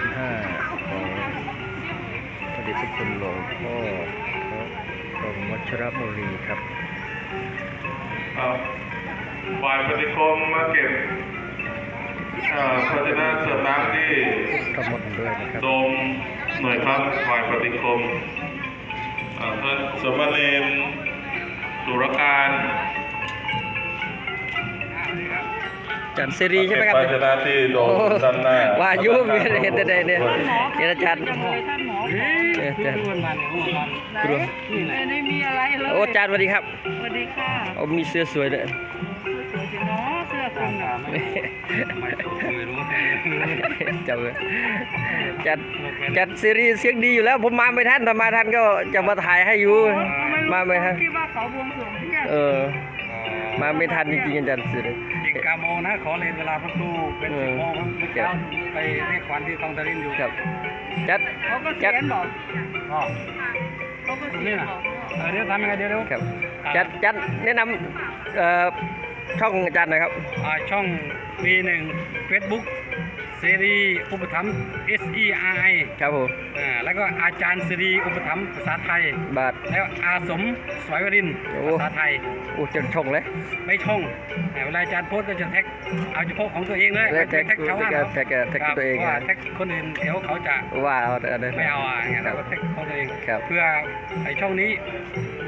ที่25ของพระเดชพระคุณหลวงพ่อพระบรมวัชรบุรีครับครับฝ่ายปฏิคมมาเก็บเอ่อภาชนะเสิร์ฟน้ำที่ทั้งหมดด้วยนะครับโดมหน่วยครับฝ่ายปฏิคมท่านสมณเณรสุรการ จันทร์ซีรีใช่ไหมครับ ภาชนะที่โดมด้านหน้าว่าอายุมีเห็นแต่ใดเนี่ยเห็นอาจารย์จังเลยท่านหมอเอออาจารย์มันมันมันกลัวไม่ได้มีอะไรเลยโอ้อาจารย์สวัสดีครับสวัสดีค่ะโอ้มีเสื้อสวยด้วยสวยจังเนาะเสื้อคุณน่ะไม่รู้ไม่รู้จำเลยจัดจัดซีรีส์เสียงดีอยู่แล้ว ผมมาไม่ทันถ้ามาทันก็จะมาถ่ายให้อยู่ มาไม่ทันคิดว่าเขาบวงสรวงเที่ยงเออ มาไม่ทันจริงๆอาจารย์ซีรีส์อีกกาโมงนะขอเลนเวลาพระครูเป็นเอสิอบโมงครับเมื่อเช้าไปเรียกขวัญที่ตองตะลินอยู่ครับจัดเขาก็จัเขีดยนบอกอ๋อเขาก็ตรงเขีนี้ยนนะบอกเออเดี๋ยวทำยังไงเดี๋ยวเดี๋ยวครับจัดจัดแนะนำเอ่อช่องอาจารย์หน่อยครับอ่าช่อง V1 Facebook เสรีอุปถัมภ์ S E R I ครับผมอ่าแล้วก็อาจารย์เสรีอุปถัมภ์ภาษาไทย บาท แล้วอาสมสวยวรินทร์โอ้ ภาษาไทยโอ้จะช่องเลยไม่ช่องแต่เวลาอาจารย์โพสต์ก็จะแท็กเอาเฉพาะของตัวเองเลยแล้วแท็กแท็กชาวบ้านแท็กแท็กครับตัวเองพราะว่าแท็กคนอื่นเดี๋ยวเขาจะว่าเอาแต่อันนั้น ไม่เอาอะอย่างเงี้ยครัเราบก็เทคของตัวเอง ครับ เพื่อไอ้ช่องนี้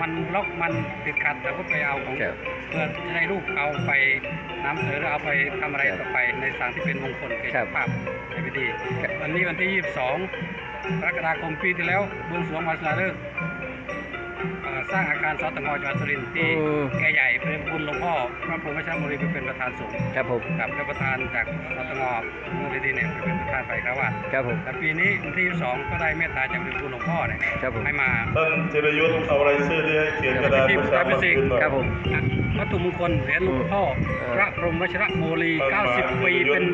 มันบล็อกมันติดขัดเราก็ไปเอาของ ครับ เพื่อจะได้รูปเอาไปน้ำเสือแล้วเอาไปทำอะไรครับต่อไปในสถานที่เป็นมงคลแก่ครับ ภาพในพิธีครับ วันนี้วันที่ 22กรกฎาคมปีที่แล้วบวงสรวงวันสลาฤกษ์เอ่อสร้างอาคารสตงจังหวัดสุรินทร์ที่อืมแก่ใหญ่เป็นคุณหลวงพ่อพระพรหมชามุรีเป็นประธานสงฆ์ครับผมกับและประธานจากสตงมูลนิธิเนี่ยเป็นประธานฝ่ายคารวะครับผมแต่ปีนี้วันที่22ก็ได้เมตตาจากพระคุณหลวงพ่อเนี่ยครับผมให้มาท่านจิรยุทธ์เอาอะไรายชื่อที่ให้เขียนกระดาษประชาสัมพันธ์หน่อยครับผม วัตถุมงคลเหรียญหลวงพ่อเออพระพรหมวชรโมลี 90 ปีเป็น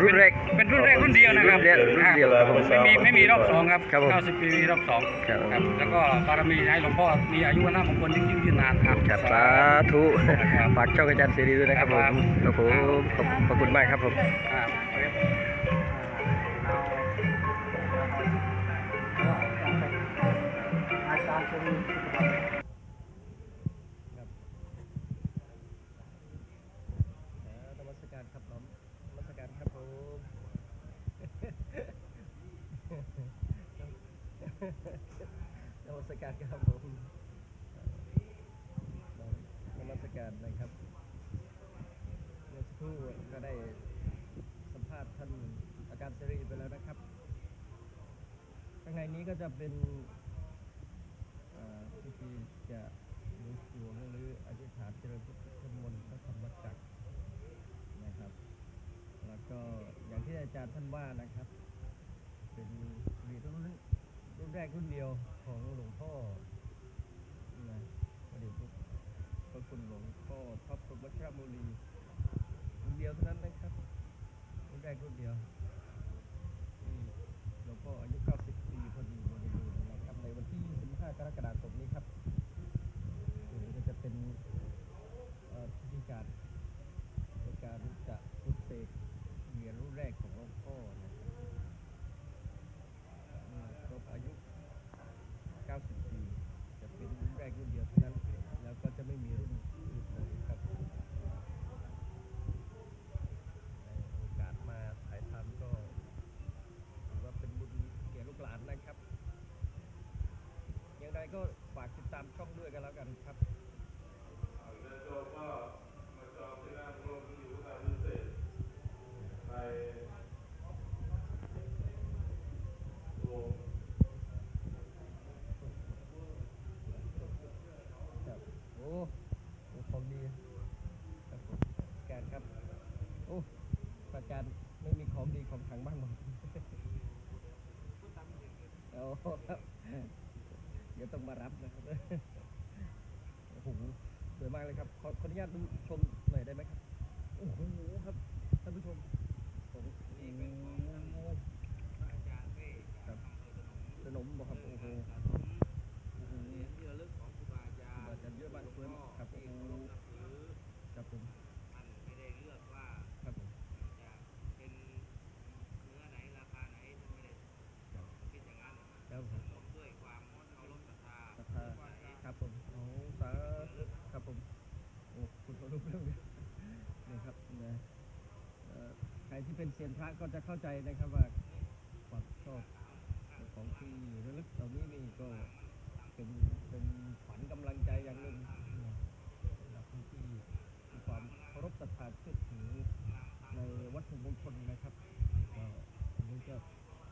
รุ่นแรกเป็นรุ่นแรกรุ่นเดียวนะครับรุ่นเดียวรุ่นเดียวไม่มีไม่มีรอบสองครับ ครับผม90 ปีมีรอบสองครับครับแล้วก็บารมีให้หลวงพ่อมีอายุวันหน้ามงคลยิ่งยิ่งยืนนานครับ ครับสาธุครับ ฝากช่องอาจารย์เสรีด้วยนะครับผมครับครับผมขอบขอบคุณมากครับผม ครับน 8 นะครับเมื่อสักครู่ก็ได้สัมภาษณ์ท่านอาการย์เสรีไปแล้วนะครับ ข้างในนี้ก็จะเป็นพิธีจะหลวงปู่หรืออธิษฐานเจริญพุทธมนต์พระธรรมจักรนะครับ แล้วก็อย่างที่อาจารย์ท่านว่านะครับ เป็นมีรุ่นรุ่นแรกรุ่นเดียวของหลวงพ่อนะประเดี๋ยว คุณหลวงพ่อพระพุทธชรมุลีคนเดียวเท่านั้นนะครับไม่ได้คนเดียวหลวงพ่ออายุ 90 ปีพอดีบริบูรณ์นะครับในวันที่ 25 กรกฎาคมนี้ครับเดี๋ยวก็จะเป็นเอ่อพิธีการในการจะปลุกเสกเหรียญรุ่นแรกของหลวงพ่อนะครับเมื่อครบอายุ 90 ปี จะเป็นรุ่นแรกรุ่นเดียวเท่านั้น แล้วก็จะไม่มีรุ่นอื่นเลยครับ ในโอกาสมาถ่ายทำก็ถือว่าเป็นบุญแก่ลูกหลานนะครับ อย่างไรก็ฝากติดตามช่องด้วยกันแล้วกันครับครับโอ้โอ้ของดีครับผมแกนครับ โอ้ประการไม่มีของดีของขังบ้างหรอโอ้ครับเดี๋ยวต้องมารับนะครับโอ้โหสวยมากเลยครับ ข อขออนุญาตดูชมหน่อยได้ไหมครับ โอ้โหครับท่านผู้ชมผมนี่เป็นครับสนมบอกครับ โอ้โหโอ้โห ที่ระลึกของครูบาอาจาร ครูบาอาจารย์เยอะมากเลยครับโอ้โหครับผม ที่เป็นเซียนพระก็จะเข้าใจนะครับว่าความชอบของที่ระลึกเหล่านี้นี่ก็เป็นเป็นขวัญกำลังใจอย่างหนึ่งนะสำหรับผู้ที่มีความเคารพศรัทธาเชื่อถือในวัตถุมงคลนะครับก็อันนี้ก็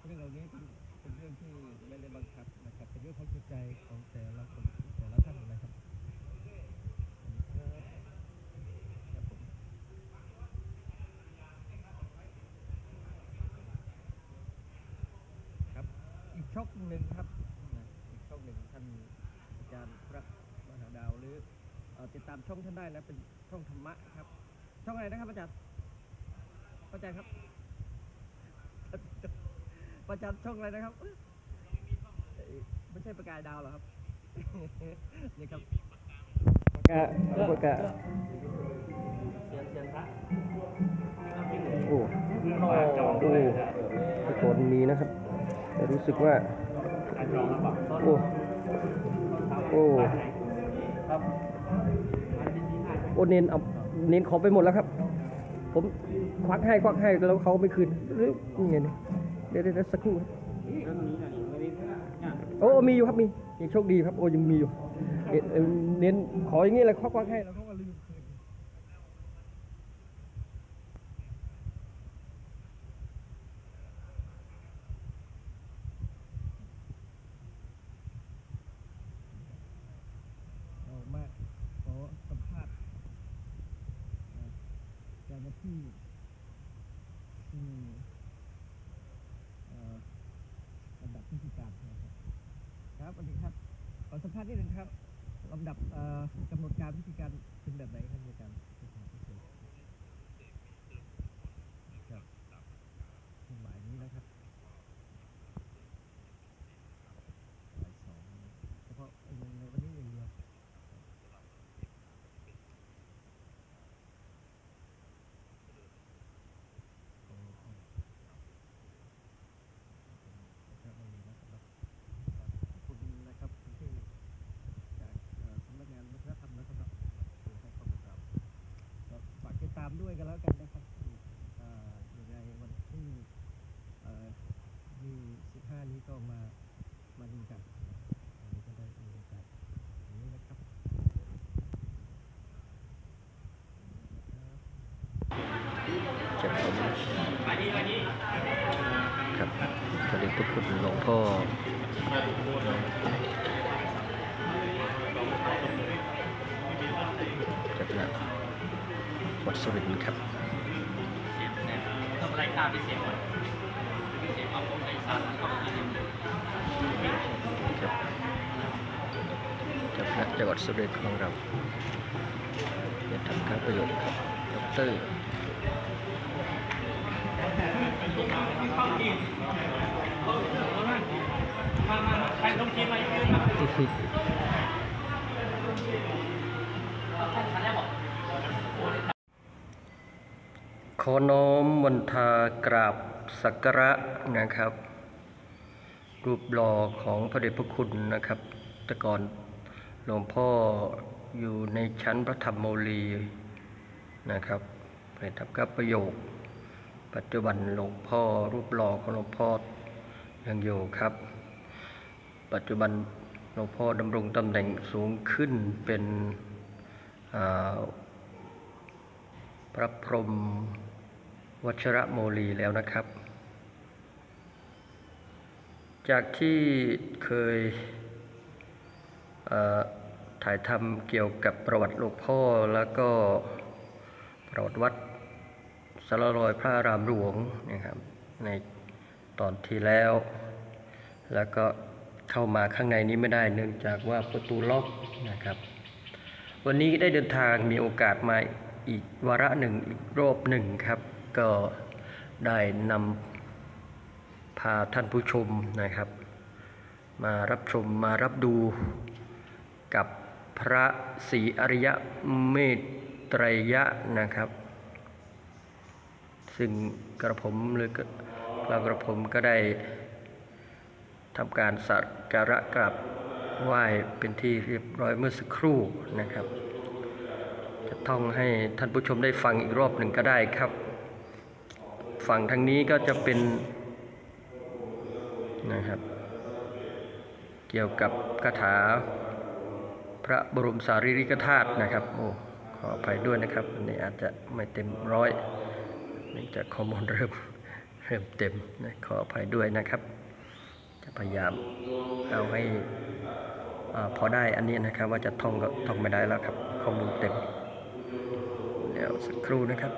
เรื่องเหล่านี้เป็นเป็นเรื่องที่ไม่ได้บังคับนะครับเป็นเรื่องของจิตใจของแต่ละคนแต่ละท่านนะครับครับผม ครับ อีกช่องหนึ่งครับนะอีกช่องหนึ่งท่านอาจารย์พระมหาดาวหรือเอ่อติดตามช่องท่านได้นะเป็นช่องธรรมะครับ ช่องอะไรนะครับอาจารย์อาจารย์ครับอาจารย์ช่องอะไรนะครับเอ้ยไม่ใช่ประกายดาวเหรอครับนี่ครับประกาประกาโอ้โอ้ทุกคนนี้นะครับ แต่รู้สึกว่า โอ้ โอ้โอ้เน้นเอาเน้นขอไปหมดแล้วครับ ผมควักให้ควักให้แล้วเขาไม่คืนหรือยังไงเนี่ยเดี๋ยวเดี๋ยวสักครู่โอ้มีอยู่ครับมียังโชคดีครับโอ้ยังมีอยู่เอ่อเอ่อเน้นขออย่างนี้เลยควักควักให้แล้วเขาก็ลืมคืน เอามาขอสัมภาษณ์เอ่อเจ้าหน้า ที่มีลำดับพิธีการนะครับครับสวัสดีครับขอสัมภาษณ์นิดนึงครับลำดับกำหนดการพิธีการเป็นแบบไหนครับอาจารย์ธีพิเศษครับช่วงบ่ายนี้นะครับบ่ายสองนะเฉพาะในวันนี้อย่างเดียว ครับไม่มีนะครับขอบคุณนะครับที่จากเอ่อสำนักงานวัฒนธรรมนะครับที่ให้ข้อมูลเราก็ฝากติ ดตามด้วยกันแล้วกันนะครับเอ่อยังไงวันที่เอ่อยี่สิบห้านี้ก็มามาดูกันอันนี้ก็ได้มีโอกาสอย่างนี้นะครับจากผมครับพระเดชพระคุณหลวงพ่อ สุรินทร์ครับครับจากนะจังหวัดสุรินทร์ของเราจะทำการประโยชน์ครับดอกเตอรข อน้อมวันทากราบสักการะนะครับ รูปหล่อของพระเดชพระคุณนะครับ แต่ก่อนหลวงพ่ออยู่ในชั้นพระธรรมโมลีนะครับเป็นทับกับประโยค ปัจจุบันหลวงพ่อรูปหล่อของหลวงพ่อยังอยู่ครับ ปัจจุบันหลวงพ่อดำรงตำแหน่งสูงขึ้นเป็นพระพรหม วัชระโมลีแล้วนะครับ จากที่เคยเถ่ายทำเกี่ยวกับประวัติหลวงพ่อแล้วก็ประวัติวัดสารลอยพระรามหลวงนะครับในตอนที่แล้ว แล้วก็เข้ามาข้างในนี้ไม่ได้เนื่องจากว่าประตูล็อกนะครับ วันนี้ได้เดินทางมีโอกาสมาอีกวาระหนึ่งอีกรอบหนึ่งครับ ก็ได้นำพาท่านผู้ชมนะครับ มารับชมมารับดูกับพระศรีอริยเมตไตรยะนะครับ ซึ่งกระผมหรือกระกระผมก็ได้ทำการสักการะกราบไหว้เป็นที่เรียบร้อยเมื่อสักครู่นะครับ จะท่องให้ท่านผู้ชมได้ฟังอีกรอบหนึ่งก็ได้ครับ ฝั่งทางนี้ก็จะเป็นนะครับ เกี่ยวกับคาถาพระบรมสารีริกธาตุนะครับโอ้ขออภัยด้วยนะครับอันนี้อาจจะไม่เต็มร้อยเนื่องจากข้อมูลเริ่มเริ่มเต็มนะขออภัยด้วยนะครับ จะพยายามเอาให้อาพอได้อันนี้นะครับว่าจะท่องก็ท่องไม่ได้แล้วครับ ข้อมูลเต็ม เดี๋ยวสักครู่นะครับ